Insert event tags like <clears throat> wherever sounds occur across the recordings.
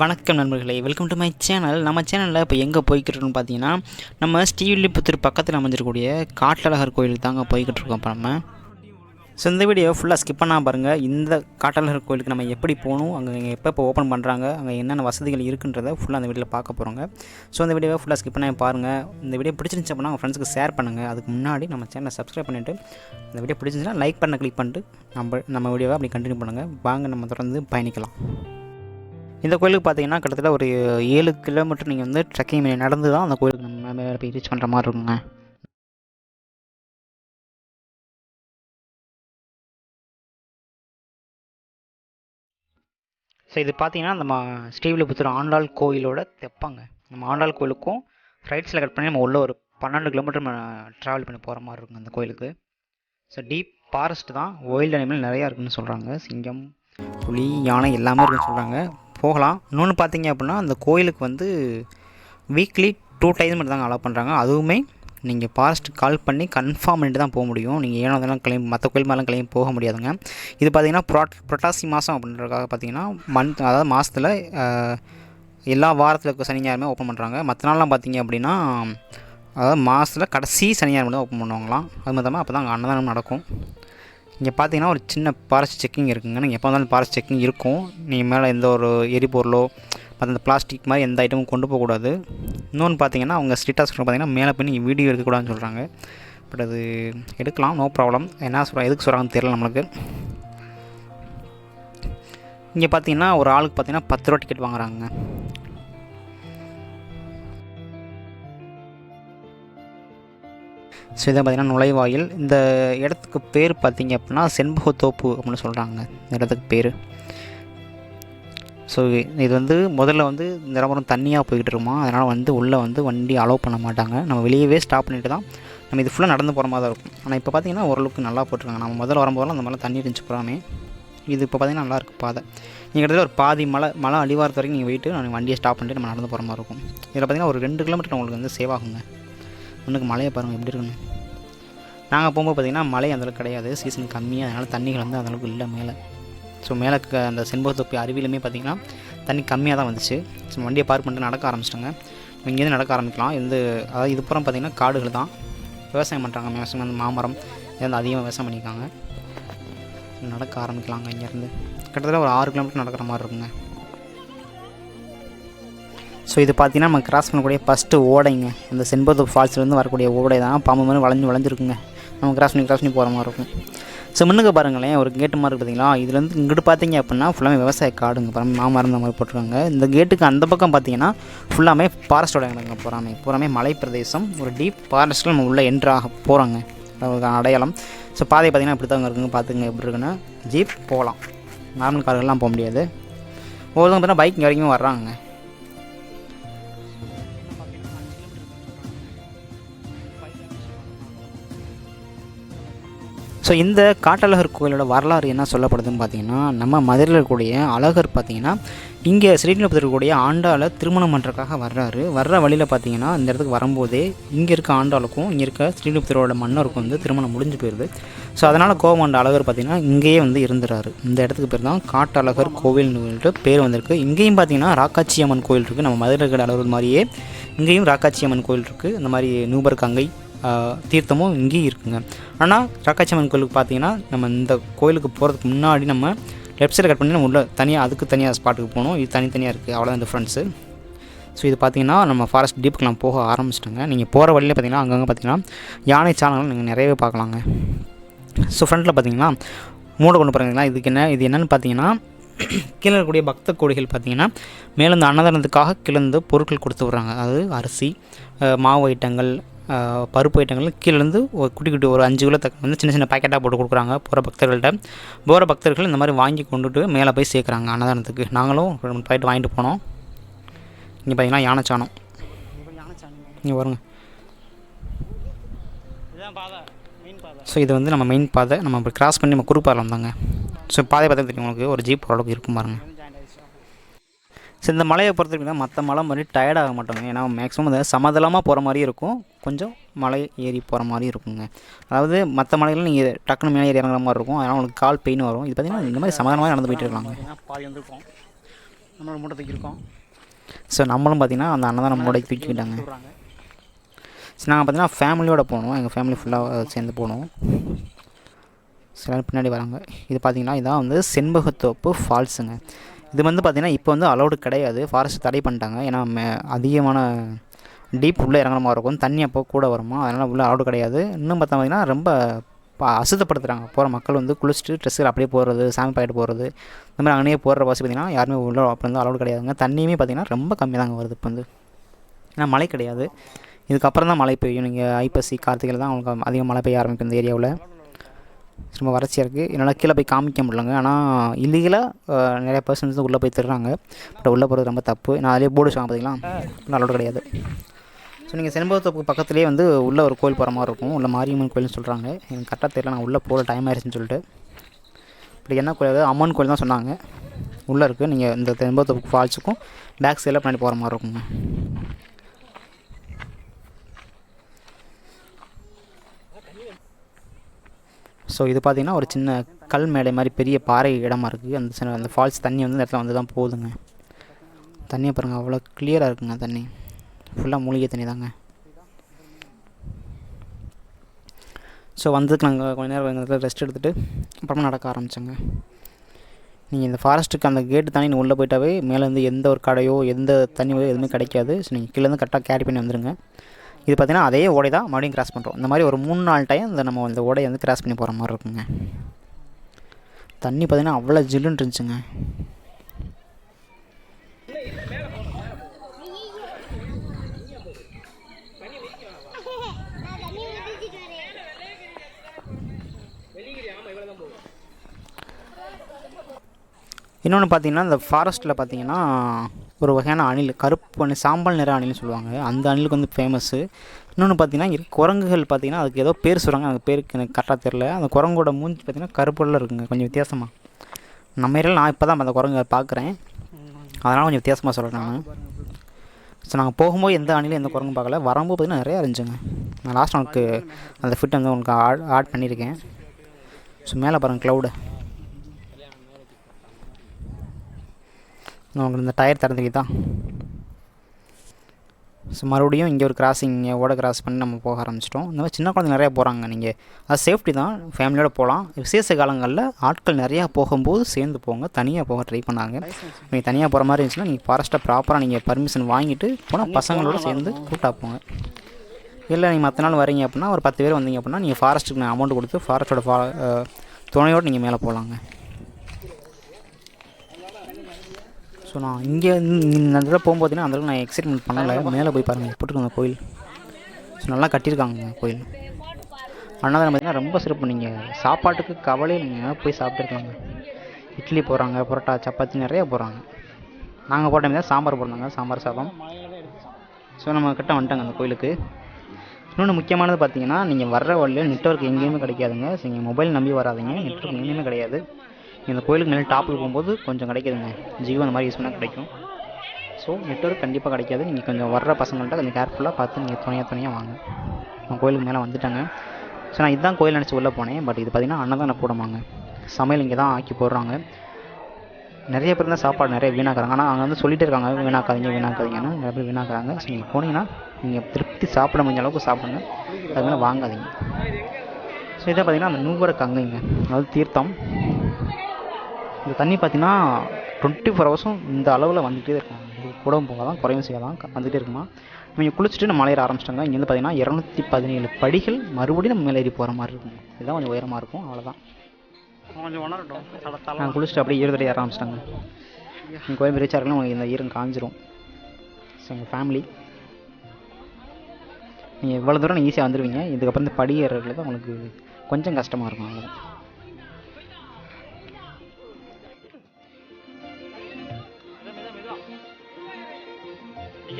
வணக்கம் நண்பர்களே welcome to my channel நம்ம சேனலில் இப்போ எங்கே போய்கிட்டு பார்த்தீங்கன்னா நம்ம ஸ்ரீவில்லிபுத்தூர் பக்கத்தில் அமைஞ்சிருக்கக்கூடிய காட்டழகர் கோயிலுக்கு தாங்க போய்கிட்டு இருக்கோம் இப்போ நம்ம ஸோ இந்த வீடியோ ஃபுல்லாக ஸ்கிப் பண்ணால் பாருங்கள் இந்த காட்டழகர் கோயிலுக்கு நம்ம எப்படி போகணும் அங்கே எப்போ இப்போ ஓப்பன் பண்ணுறாங்க அங்கே என்னென்ன வசதிகள் இருக்குன்றதை ஃபுல்லாக அந்த வீடியோவில் பார்க்க போகிறோங்க ஸோ இந்த வீடியோவை ஃபுல்லாக ஸ்கிப் பண்ணால் பாருங்கள் இந்த வீடியோ பிடிச்சிருந்துச்சு அப்படின்னா உங்கள் ஃப்ரெண்ட்ஸுக்கு ஷேர் பண்ணுங்கள் அதுக்கு முன்னாடி நம்ம சேனலை சப்ஸ்கிரைப் பண்ணிவிட்டு இந்த வீடியோ பிடிச்சிருந்துச்சுன்னா லைக் பண்ண கிளிக் பண்ணிட்டு நம்ம நம்ம வீடியோவை அப்படி கண்டினியூ பண்ணுங்கள் வாங்க நம்ம தொடர்ந்து பயணிக்கலாம். இந்த கோயிலுக்கு பார்த்தீங்கன்னா கிட்டத்தட்ட ஒரு ஏழு கிலோமீட்டர் நீங்கள் வந்து ட்ரெக்கிங் நடந்து தான் அந்த கோயிலுக்கு நம்ம மேலே போய் ரீச் பண்ணுற மாதிரி இருக்குங்க. ஸோ இது பார்த்தீங்கன்னா நம்ம ஸ்ரீவில்லிபுத்தூர் ஆண்டாள் கோயிலோட தெப்பாங்க. நம்ம ஆண்டாள் கோயிலுக்கும் ரைட் கட் பண்ணி நம்ம உள்ள ஒரு பன்னெண்டு கிலோமீட்டர் ட்ராவல் பண்ணி போகிற மாதிரி இருக்குங்க அந்த கோயிலுக்கு. ஸோ டீப் ஃபாரஸ்ட் தான் ஒயில்டு அனிமல் நிறையா இருக்குன்னு சொல்கிறாங்க சிங்கம் புலி யானை எல்லாமே இருக்குன்னு சொல்கிறாங்க போகலாம். இன்னொன்று பார்த்தீங்க அப்படின்னா அந்த கோயிலுக்கு வந்து வீக்லி டூ டைம் மட்டும் தாங்க அலோவ் பண்ணுறாங்க அதுவுமே நீங்கள் ஃபாரஸ்ட் கால் பண்ணி கன்ஃபார்ம் பண்ணிட்டு தான் போக முடியும். நீங்கள் ஏனோ அதெல்லாம் கிளைம் மற்ற கோயில் மேலாம் கிளைம் போக முடியாதுங்க. இது பார்த்தீங்கன்னா ப்ராட் புரட்டாசி மாதம் அப்படின்றதுக்காக பார்த்தீங்கன்னா மந்த் அதாவது மாதத்தில் எல்லா வாரத்தில் இருக்க சனி ஞாயிறுமே ஓப்பன் பண்ணுறாங்க மற்ற நாள்லாம் பார்த்தீங்க அப்படின்னா அதாவது மாதத்தில் கடைசி சனி ஞாயிறு மட்டும் ஓப்பன் பண்ணுவாங்களாம். அது மட்டும் அப்போ தான் அங்கே அன்னதானம் நடக்கும். இங்கே பார்த்தீங்கன்னா ஒரு சின்ன ஃபாரஸ்ட் செக்கிங் இருக்குங்க. நீங்கள் எப்போ வந்தாலும் பாரஸ்ட் செக்கிங் இருக்கும். நீங்கள் மேலே எந்த ஒரு எரிபொருளோ மற்ற அந்த பிளாஸ்டிக் மாதிரி எந்த ஐட்டமும் கொண்டு போகக்கூடாது இன்னொன்று பார்த்தீங்கன்னா அவங்க ஸ்ட்ரிக்டாக சொல்கிற பார்த்தீங்கன்னா மேலே போய் நீங்கள் வீடியோ எடுக்கக்கூடாதுன்னு சொல்கிறாங்க பட் அது எடுக்கலாம் நோ ப்ராப்ளம் என்ன சொல்கிறாங்க எதுக்கு சொல்கிறாங்கன்னு தெரியல நம்மளுக்கு. இங்கே பார்த்தீங்கன்னா ஒரு ஆளுக்கு பார்த்தீங்கன்னா பத்து ரூபா டிக்கெட் வாங்குறாங்க. ஸோ இதை பார்த்திங்கன்னா நுழைவாயில். இந்த இடத்துக்கு பேர் பார்த்தீங்க அப்படின்னா செண்பகத்தோப்பு அப்படின்னு சொல்கிறாங்க இந்த இடத்துக்கு பேர். ஸோ இது வந்து முதல்ல வந்து நிரம்பரம் தண்ணியாக போய்கிட்டு இருக்குமா? அதனால் வந்து உள்ளே வந்து வண்டி அலோவ் பண்ண மாட்டாங்க. நம்ம வெளியவே ஸ்டாப் பண்ணிட்டு தான் நம்ம இது ஃபுல்லாக நடந்து போகிற மாதிரி தான் இருக்கும். ஆனால் இப்போ பார்த்தீங்கன்னா ஓரளவுக்கு நல்லா போட்டிருக்காங்க. நம்ம முதல்ல வரும்போதெல்லாம் அந்த மாதிரிலாம் தண்ணி இருந்துச்சு போகிறாமே இது இப்போ பார்த்தீங்கன்னா நல்லாயிருக்கு பாதை. நீங்கள் கிட்டத்தட்ட ஒரு பாதி மலை மலை அடிவாரத்து வரைக்கும் நீங்கள் போயிட்டு நான் வண்டியை ஸ்டாப் பண்ணிட்டு நம்ம நடந்து போகிற மாதிரி இருக்கும். இதில் பார்த்தீங்கன்னா ஒரு ரெண்டு கிலோமீட்டர் உங்களுக்கு வந்து சேவ் ஆகுங்க. ஒன்றுக்கு மலையை பாருங்கள் எப்படி இருக்குன்னு. நாங்கள் போகும்போது பார்த்திங்கன்னா மழை அந்தளவுக்கு கிடையாது. சீசன் கம்மியாக அதனால் தண்ணிகள் வந்து அந்தளவுக்கு இல்லை மேலே. ஸோ மேலே க- அந்த செண்பகத்தொப்பி அருவியிலுமே பார்த்திங்கன்னா தண்ணி கம்மியாக தான் வந்துச்சு. ஸோ வண்டியை பார்க் பண்ணிட்டு நடக்க ஆரம்பிச்சிட்டாங்க. இங்கேருந்து நடக்க ஆரம்பிக்கலாம். இந்த அதாவது இது புறம் பார்த்திங்கன்னா காடுகள் தான். விவசாயம் பண்ணுறாங்க மேக்ஸிமம் அந்த மாமரம். இதை அதிகமாக விவசாயம் பண்ணியிருக்காங்க. நடக்க ஆரம்பிக்கலாங்க இங்கேருந்து. கிட்டத்தட்ட ஒரு ஆறு கிலோமீட்டர் நடக்கிற மாதிரி இருக்குங்க. ஸோ இது பார்த்தீங்கன்னா நம்ம கிராஸ் பண்ணக்கூடிய ஃபஸ்ட்டு ஓடைங்க. அந்த செண்பகத்தோப்பு ஃபால்ஸ்லேருந்து வரக்கூடிய ஓடை தான். பாம்பு மாதிரி வளைஞ்சு வளைஞ்சிருக்குங்க. நம்ம கிராஸ் பண்ணி கிராஸ் பண்ணி போகிற மாதிரி இருக்கும். ஸோ முன்னுக்கு பாருங்களேன் ஒரு கேட்டு மாதிரி இருக்கு பார்த்தீங்களா? இதுலேருந்து இங்கிட்டு பார்த்தீங்க அப்படின்னா ஃபுல்லாமே விவசாய காடுங்க. பாருங்க மாமரம் மாதிரி போட்டிருக்காங்க. இந்த கேட்டுக்கு அந்த பக்கம் பார்த்தீங்கன்னா ஃபுல்லாமே ஃபாரஸ்ட்டோட இடங்க போகிறாமே பூராமே மலை பிரதேசம். ஒரு டீப் ஃபாரஸ்ட்டில் நம்ம உள்ளே என்ட்ராக போகிறாங்க அடையாளம். ஸோ பாதை பார்த்தீங்கன்னா இப்படி தான் இருக்குங்க. பார்த்துங்க எப்படி இருக்குன்னு ஜீப் போகலாம். நார்மல் கார்கள்லாம் போக முடியாது. ஒவ்வொருத்தவங்க பார்த்தீங்கன்னா பைக் இங்கே வரைக்கும் வர்றாங்க. ஸோ இந்த காட்டழகர் கோயிலோட வரலாறு என்ன சொல்லப்படுதுன்னு பார்த்தீங்கன்னா நம்ம மதுரையில் இருக்கக்கூடிய அழகர் பார்த்தீங்கன்னா இங்கே ஸ்ரீவில்லிபுத்தூர் இருக்கக்கூடிய ஆண்டாளை திருமணம் பண்ணுறதுக்காக வர்றாரு. வர்ற வழியில் பார்த்தீங்கன்னா இந்த இடத்துக்கு வரும்போதே இங்கே இருக்க ஆண்டாளுக்கும் இங்கே இருக்க ஸ்ரீநிலபத்திரோட மன்னருக்கும் வந்து திருமணம் முடிஞ்சு போயிடுது ஸோ அதனால் கோவமாண்ட அழகர் பார்த்தீங்கன்னா இங்கேயே வந்து இருந்துறாரு. இந்த இடத்துக்கு பேர் தான் காட்டழகர் கோவில்னு சொல்லிட்டு பேர் வந்திருக்கு. இங்கேயும் பார்த்தீங்கன்னா ராக்காச்சி அம்மன் கோயில் இருக்குது நம்ம மதுரை இருக்கிற அழகர் மாதிரியே இங்கேயும் ராக்காச்சி அம்மன் கோயில் இருக்குது இந்த மாதிரி நூபர் கங்கை தீர்த்தமும் இங்கேயும் இருக்குங்க. ஆனால் ராக்காச்சியம்மன் கோயிலுக்கு பார்த்தீங்கன்னா நம்ம இந்த கோயிலுக்கு போகிறதுக்கு முன்னாடி நம்ம லெஃப்ட் சைடு கட் பண்ணி நம்ம உள்ள தனியாக அதுக்கு தனியாக ஸ்பாட்டுக்கு போகணும். இது தனித்தனியாக இருக்குது அவ்வளோதான் டிஃப்ரென்ஸு ஸோ இது பார்த்தீங்கன்னா நம்ம ஃபாரஸ்ட் டீப்புக்கு போக ஆரம்பிச்சிட்டோங்க. நீங்கள் போகிற வழியில் பார்த்தீங்கன்னா அங்கங்கே பார்த்தீங்கன்னா யானை சாணங்கள் நீங்கள் நிறையவே பார்க்கலாங்க. ஸோ ஃப்ரண்ட்டில் பார்த்தீங்கன்னா மூட கொண்டு பாருங்களா இதுக்கு என்ன இது என்னென்னு பார்த்தீங்கன்னா <clears throat> கீழே இருக்கக்கூடிய பக்த கோடிகள் பார்த்தீங்கன்னா மேலே இந்த அன்னதானத்துக்காக கிளந்து பொருட்கள் கொடுத்து விட்றாங்க. அதாவது அரிசி மாவு ஐட்டங்கள் பருப்பு ஐட்டங்கள் கீழேருந்து ஒரு குட்டி குட்டி ஒரு அஞ்சு கிலோ தக்க வந்து சின்ன சின்ன பேக்கெட்டாக போட்டு கொடுக்குறாங்க போகிற பக்தர்கள்ட்ட. போகிற பக்தர்கள் இந்த மாதிரி வாங்கி கொண்டுட்டு மேலே போய் சேர்க்குறாங்க அன்னதானத்துக்கு. நாங்களும் ரெண்டு மூணு பாக்கெட் வாங்கிட்டு போனோம். இங்கே பார்த்தீங்கன்னா யானைச்சாணம். இங்கே வருங்க ஸோ இது வந்து நம்ம மெயின் பாதை. நம்ம இப்படி கிராஸ் பண்ணி நம்ம குறுப்பாரில் வந்தாங்க ஸோ பாதை பார்த்தா தெரியும் உங்களுக்கு? ஒரு ஜீப் ஓரளவுக்கு இருக்கும் பாருங்க. ஸோ இந்த மலையை பொறுத்த வரைக்கும் மற்ற மலை மாதிரி டயர்ட் ஆக மாட்டோங்க ஏன்னா மேக்ஸிமம் இந்த சமதளமாக போகிற மாதிரி இருக்கும். கொஞ்சம் மலை ஏறி போகிற மாதிரி இருக்குங்க. அதாவது மற்ற மலைகள் நீங்கள் டக்குனு மேலே ஏறி இறங்குற மாதிரி இருக்கும். அதனால் உங்களுக்கு கால் பெயின் வரும். இது பார்த்தீங்கன்னா இந்த மாதிரி சமாதானமாக நடந்து போயிட்டு இருக்காங்க. பாதி வந்திருக்கோம் நம்மளோட மூட்டை தூக்கியிருக்கோம் ஸோ நம்மளும் பார்த்தீங்கன்னா அந்த அண்ணன் தான் நம்ம மூடை தூக்கிக்கிட்டாங்க ஸோ நாங்கள் பார்த்தீங்கன்னா ஃபேமிலியோட போனோம். எங்கள் ஃபேமிலி ஃபுல்லாக சேர்ந்து போனோம். சிலர் பின்னாடி வராங்க. இது பார்த்தீங்கன்னா இதான் வந்து செண்பகத்தோப்பு ஃபால்ஸுங்க இது வந்து பார்த்திங்கன்னா இப்போ வந்து அலௌடு கிடையாது. ஃபாரஸ்ட் தடை பண்ணிட்டாங்க. ஏன்னா மே- அதிகமான டீப் உள்ளே இறங்குற மாதிரி இருக்கும். தண்ணி அப்போ கூட வருமா? அதனால் உள்ளே அலௌடு கிடையாது. இன்னும் பார்த்தா பார்த்திங்கன்னா ரொம்ப அசுத்தப்படுத்துகிறாங்க போகிற மக்கள் வந்து குளிச்சுட்டு ட்ரெஸ்ஸில் அப்படியே போகிறது சாமி பாயிட்டு போகிறது இந்த மாதிரி அங்கேயே போகிற வாசி பார்த்திங்கன்னா யாருமே உள்ள அப்போ வந்து அலௌடு கிடையாதுங்க. தண்ணியுமே பார்த்திங்கன்னா ரொம்ப கம்மி தாங்க வருது இப்போ வந்து. ஏன்னா மழை கிடையாது. இதுக்கப்புறம் தான் மழை பெய்யும். நீங்கள் ஐப்பசி கார்த்திகையில் தான் அவங்களுக்கு அதிகம் மழை பெய்ய ஆரம்பிக்கும் இந்த ஏரியாவில் ரொம்ப வறட்சியாக இருக்குது என்னால் கீழே போய் காமிக்க முடியலங்க. ஆனால் இல்லீகலாக நிறைய பர்சன்ஸ் தான் உள்ளே போய் தருறாங்க பட் உள்ளே போகிறது ரொம்ப தப்பு. நான் அதிலே போர்டு வச்சுவாங்க பார்த்தீங்களா நல்லோட கிடையாது. ஸோ நீங்கள் செண்பகத்தோப்பு பக்கத்துலேயே வந்து உள்ளே ஒரு கோயில் போகிற மாதிரி இருக்கும். உள்ள மாரியம்மன் கோயில்னு சொல்கிறாங்க எனக்கு கரெக்டாக தெரியல. நான் உள்ளே போகிற டைம் ஆயிடுச்சுன்னு சொல்லிட்டு. இப்படி என்ன கோயில் அதாவது அம்மன் கோயில் தான் சொன்னாங்க. உள்ளே இருக்குது நீங்கள் இந்த செண்பகத்தோப்பு ஃபால்ஸுக்கும் பேக் சைடில் பின்னாடி போகிற மாதிரி இருக்குங்க. ஸோ இது பார்த்தீங்கன்னா ஒரு சின்ன கல் மேடை மாதிரி பெரிய பாறை இடமா இருக்குது அந்த சின்ன அந்த ஃபால்ஸ் தண்ணி வந்து இந்த இடத்துல வந்து தான் போகுதுங்க. தண்ணியை பாருங்கள் அவ்வளோ கிளியராக இருக்குங்க தண்ணி. ஃபுல்லாக மூலிகை தண்ணி தாங்க. ஸோ வந்ததுக்கு நாங்கள் கொஞ்ச நேரம் இந்த இடத்துல ரெஸ்ட் எடுத்துகிட்டு அப்புறமா நடக்க ஆரம்பித்தோங்க நீங்கள் இந்த ஃபாரஸ்ட்டுக்கு அந்த கேட்டு தாண்டி நீங்கள் உள்ளே போயிட்டாவே மேலேருந்து எந்த ஒரு கடையோ எந்த தண்ணியோ எதுவுமே கிடைக்காது. ஸோ நீங்கள் கீழேருந்து கரெக்டாக கேரி பண்ணி வந்துடுங்க இது பார்த்தீங்கன்னா அதே ஓடை தான் மறுபடியும் கிராஸ் பண்ணுறோம் இந்த மாதிரி ஒரு மூணு நாலு டைம் இந்த நம்ம இந்த ஓடையை வந்து கிராஸ் பண்ணி போகிற மாதிரி இருக்குங்க. தண்ணி பார்த்தீங்கன்னா அவ்வளோ ஜில்லுன்னு இருந்துச்சுங்க. இன்னொன்று பார்த்தீங்கன்னா இந்த ஃபாரஸ்ட்டில் பார்த்தீங்கன்னா ஒரு வகையான அணில் கருப்பு அணில் சாம்பல் நிற அணில்னு சொல்லுவாங்க. அந்த அணிலுக்கு வந்து ஃபேமஸ்ஸு இன்னொன்று பார்த்தீங்கன்னா குரங்குகள் பார்த்தீங்கன்னா அதுக்கு ஏதோ பேர் சொல்கிறாங்க அந்த பேருக்கு எனக்கு கரெக்டாக தெரில அந்த குரங்கோட மூஞ்சி பார்த்தீங்கன்னா கருப்புள்ள இருக்குங்க. கொஞ்சம் வித்தியாசமாக நம்ம ஏரியாவில் நான் இப்போ தான் அந்த குரங்கு பார்க்குறேன் அதனால் கொஞ்சம் வித்தியாசமாக சொல்கிறேன் நான். ஸோ நாங்கள் போகும்போது எந்த அணிலும் எந்த குரங்கும் பார்க்கல வரும்போது பார்த்தீங்கன்னா நிறையா இருந்துச்சுங்க. நான் லாஸ்ட் உனக்கு அந்த ஃபிட் வந்து உனக்கு ஆட் ஆட் பண்ணியிருக்கேன் ஸோ மேலே பாருங்கள் க்ளவுடு உங்களுக்கு இந்த டயர் திறந்துக்கிட்டா ஸோ மறுபடியும் இங்கே ஒரு கிராசிங் ஓட கிராஸ் பண்ணி நம்ம போக ஆரம்பிச்சிட்டோம். இந்த மாதிரி சின்ன குழந்தைங்க நிறையா போகிறாங்க நீங்கள் அது சேஃப்டி தான். ஃபேமிலியோடு போகலாம் விசேஷ காலங்களில் ஆட்கள் நிறையா போகும்போது சேர்ந்து போங்க. தனியாக போக ட்ரை பண்ணாங்க. நீங்கள் தனியாக போகிற மாதிரி இருந்துச்சுன்னா நீங்கள் ஃபாரஸ்ட்டை ப்ராப்பராக நீங்கள் பர்மிஷன் வாங்கிட்டு போனால் பசங்களோட சேர்ந்து கூட்டா போங்க. இல்லை நீங்கள் மற்ற நாள் வரீங்க அப்படின்னா ஒரு பத்து பேர் வந்தீங்க அப்படின்னா நீங்கள் ஃபாரஸ்ட்டுக்கு நான் அமௌண்ட் கொடுத்து ஃபாரஸ்ட்டோட ஃபா துணையோடு நீங்கள் மேலே போகலாங்க ஸோ நான் இங்கே இந்த இடத்துல போகும்போது பார்த்தீங்கன்னா அந்த அளவுக்கு நான் எக்ஸைட்மெண்ட் பண்ணலை. மேலே போய் பாருங்கள் போட்டுருக்காங்க கோயில். ஸோ நல்லா கட்டியிருக்காங்க கோயில். அண்ணாதான் பார்த்தீங்கன்னா ரொம்ப சிறப்பு நீங்கள் சாப்பாட்டுக்கு கவலை நீங்கள் போய் சாப்பிட்டுருக்காங்க இட்லி போடுறாங்க பரோட்டா சப்பாத்தி நிறையா போடுறாங்க. நாங்கள் போட்ட டைம் தான் சாம்பார் போடுறாங்க சாம்பார் சாதம். ஸோ நம்ம கிட்ட வந்துட்டாங்க அந்த கோயிலுக்கு. இன்னொன்று முக்கியமானது பார்த்தீங்கன்னா நீங்கள் வர்ற வழியில் நெட்ஒர்க் எங்கேயுமே கிடைக்காதுங்க. ஸோ நீங்கள் மொபைல் நம்பி வராதிங்க. நெட்ஒர்க் எங்கேயுமே கிடையாது. இந்த கோயிலுக்கு மேலே டாப்புக்கு போகும்போது கொஞ்சம் கிடைக்குதுங்க. ஜியோ அந்த மாதிரி யூஸ் பண்ணால் கிடைக்கும். ஸோ நெட்ஒர்க் கண்டிப்பாக கிடைக்காது. நீங்கள் கொஞ்சம் வர்ற பசங்கள்கிட்ட கொஞ்சம் கேர்ஃபுல்லாக பார்த்து நீங்கள் துணையாக துணையாக வாங்க. நான் கோயிலுக்கு மேலே வந்துட்டாங்க. ஸோ நான் இதுதான் கோயில் நினச்சி உள்ளே போனேன். பட் இது பார்த்தீங்கன்னா அன்னதான கூடமாங்க. சமையல் இங்கே தான் ஆக்கி போடுறாங்க. நிறைய பேர் தான் சாப்பாடு நிறைய வீணாக்குறாங்க. ஆனால் அங்கே வந்து சொல்லிட்டு இருக்காங்க. வீணாக்காதீங்க வீணாக்காதீங்கன்னு நிறைய பேர் வீணாக்குறாங்க. ஸோ நீங்கள் போனீங்கன்னா நீங்கள் திருப்தி சாப்பிட முடிஞ்ச அளவுக்கு சாப்பிடுங்க. அது வாங்காதீங்க. ஸோ இதை பார்த்தீங்கன்னா அந்த நூவர கங்கைங்க. அதாவது தீர்த்தம். இந்த தண்ணி பார்த்தீங்கன்னா டுவெண்ட்டி ஃபோர் ஹவர்ஸும் இந்த அளவில் வந்துகிட்டே இருக்கும். கூடவும் போகாதான் குறையும் செய்யாதான் க- வந்துகிட்டே இருக்குமா? நீங்கள் குளிச்சுட்டு நம்ம மலையேற ஆரம்பிச்சிட்டாங்க இங்கேருந்து பார்த்தீங்கன்னா இரநூத்தி பதினேழு படிகள் மறுபடியும் நம்ம மேலே ஏறி போகிற மாதிரி இருக்கும். இதுதான் கொஞ்சம் உயரமாக இருக்கும் அவ்வளோதான் கொஞ்சம் உணரட்டும். நான் குளிச்சுட்டு அப்படியே ஈரத்தடி ஏற ஆரம்பிச்சிட்டாங்க. எங்கள் கோயில் ரீச் ஆகலாம் உங்களுக்கு இந்த ஈரம் காஞ்சிரும். ஸோ எங்கள் ஃபேமிலி நீங்கள் எவ்வளோ தூரம் ஈஸியாக வந்துடுவீங்க இதுக்கப்புறம் இந்த படி ஏறுறதுல தான் உங்களுக்கு கொஞ்சம் கஷ்டமாக இருக்கும் அவ்வளோதான்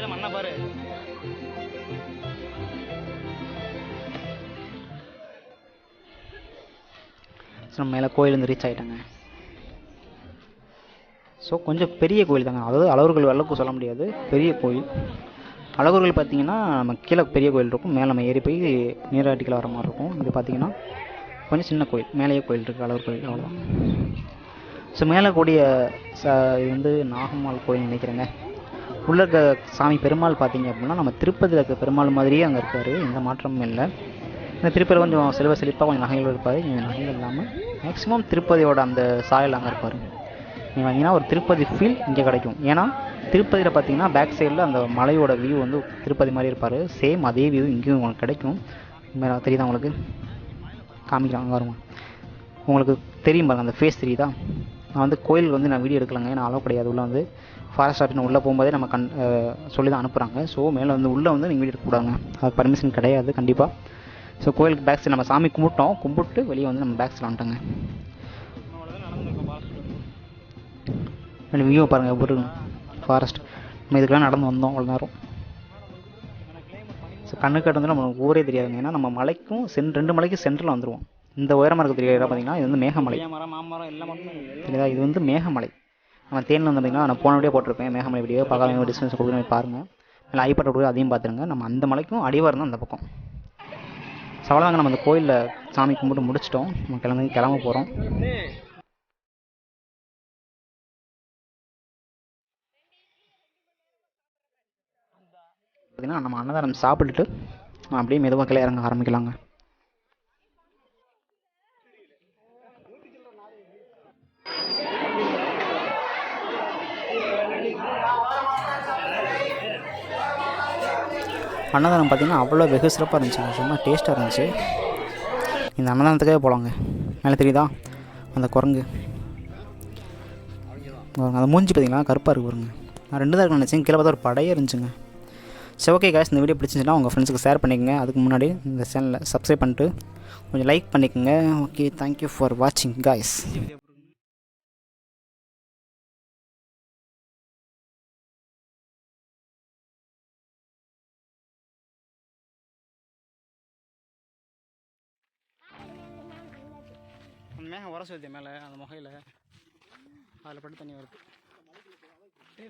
நிக்கிற மண்ணை பாரு. நம்ம மேலே கோயிலேருந்து ரீச் ஆகிட்டாங்க ஸோ கொஞ்சம் பெரிய கோயில் தாங்க. அதாவது அழகர்கள் அளவுக்கு சொல்ல முடியாது. பெரிய கோயில். அழகர்கள் பார்த்தீங்கன்னா நம்ம கீழே பெரிய கோயில் இருக்கும். மேலே நம்ம ஏறி போய் நீராட்டிக்கில் வர மாதிரி இருக்கும். இது பார்த்தீங்கன்னா கொஞ்சம் சின்ன கோயில். மேலேயே கோயில் இருக்குது அழகர் கோயில். அவ்வளோதான் ஸோ மேலே கூடிய ச இது வந்து நாகம்மாள் கோயில் நினைக்கிறேங்க. உள்ள இருக்க சாமி பெருமாள் பார்த்தீங்க அப்படின்னா நம்ம திருப்பதியில் இருக்க பெருமாள் மாதிரியே அங்கே இருக்கார். எந்த மாற்றமும் இல்லை. இந்த திருப்பதியில் கொஞ்சம் செல்வ செழிப்பாக கொஞ்சம் நகைகள் இருப்பார். இங்கே நகைகள் இல்லாமல் மேக்ஸிமம் திருப்பதியோட அந்த சாயல் அங்கே இருப்பார். நீங்கள் வந்தீங்கன்னா ஒரு திருப்பதி ஃபீல் இங்கே கிடைக்கும். ஏன்னா திருப்பதியில் பார்த்தீங்கன்னா பேக் சைடில் அந்த மலையோட வியூ வந்து திருப்பதி மாதிரி இருப்பார். சேம் அதே வியூ இங்கேயும் உங்களுக்கு கிடைக்கும். தெரியுதா உங்களுக்கு? காமிக்கிறாங்க வருமா உங்களுக்கு தெரியும் பாருங்க அந்த ஃபேஸ் தெரியுதா? நான் வந்து கோயில் வந்து நான் வீடியோ எடுக்கலங்க ஏன்னா அளவு கிடையாது. உள்ளே வந்து ஃபாரஸ்ட் ஆஃபீஸ் உள்ளே போகும்போதே நம்ம கண் சொல்லி தான் அனுப்புகிறாங்க ஸோ மேலே வந்து உள்ளே வந்து நீங்கள் வீடியோ எடுக்கக்கூடாதுங்க. அது பர்மிஷன் கிடையாது கண்டிப்பாக ஸோ கோயிலுக்கு பேக் சைடு நம்ம சாமி கும்பிட்டோம். கும்பிட்டு வெளியே வந்து நம்ம பேக் சைடில் வந்துட்டோங்க. வியூ பாருங்கள் ஒரு ஃபாரஸ்ட் நம்ம இதுக்கெல்லாம் நடந்து வந்தோம் அவ்வளோ நேரம். ஸோ கண்ணுக்கு வந்து நம்ம ஊரே தெரியாதுங்க. ஏன்னா நம்ம மலைக்கும் சென் ரெண்டு மலைக்கும் சென்டரில் வந்துடுவோம் இந்த உயரமாக இருக்க தெரியாத? பார்த்தீங்கன்னா இது வந்து மேகமலை. தெரியுதா? இது வந்து மேகமலை. நம்ம தேனில் வந்து பார்த்தீங்கன்னா நான் போன வீடியோ போட்டிருப்பேன். மேகமலை வீடியோ பார்க்காம டிஸ்டன்ஸ் கொடுக்குறேன் பாருங்கள் இல்லை ஐப்பட்ட கொடுக்குறது அதையும் பார்த்துருங்க நம்ம அந்த மலைக்கும் அடிவாரம் தான் அந்த பக்கம். அவ்வளோதாங்க நம்ம அந்த கோயிலில் சாமி கும்பிட்டு முடிச்சிட்டோம். நம்ம கிளம்பி கிளம்ப போகிறோம் பார்த்தீங்கன்னா நம்ம அன்னதானம் சாப்பிட்டுட்டு அப்படியே மெதுவாக கீழே இறங்க ஆரம்பிக்கலாங்க. அன்னதானம் பார்த்தீங்கன்னா அவ்வளோ வெகு சிறப்பாக இருந்துச்சு சும்மா டேஸ்ட்டாக இருந்துச்சு. இந்த அன்னதானத்துக்கே போகலாங்க மேலே தெரியுதா? அந்த குரங்கு. அந்த மூஞ்சி பார்த்திங்களா? கருப்பாக இருக்கு பாருங்க. நான் ரெண்டு தான் இருக்குன்னு நினச்சேன். கீழே பார்த்தா ஒரு படையே இருந்துச்சுங்க. சரி ஓகே காய்ஸ் இந்த வீடியோ பிடிச்சிச்சுன்னா உங்கள் ஃப்ரெண்ட்ஸுக்கு ஷேர் பண்ணிக்கங்க. அதுக்கு முன்னாடி இந்த சேனலை சப்ஸ்கிரைப் பண்ணிட்டு கொஞ்சம் லைக் பண்ணிக்கோங்க. ஓகே தேங்க்யூ ஃபார் வாட்சிங் காய்ஸ் அந்த மேகம் உரசு மேலே அந்த முகையில். அதில் பட்டு தண்ணி வருது.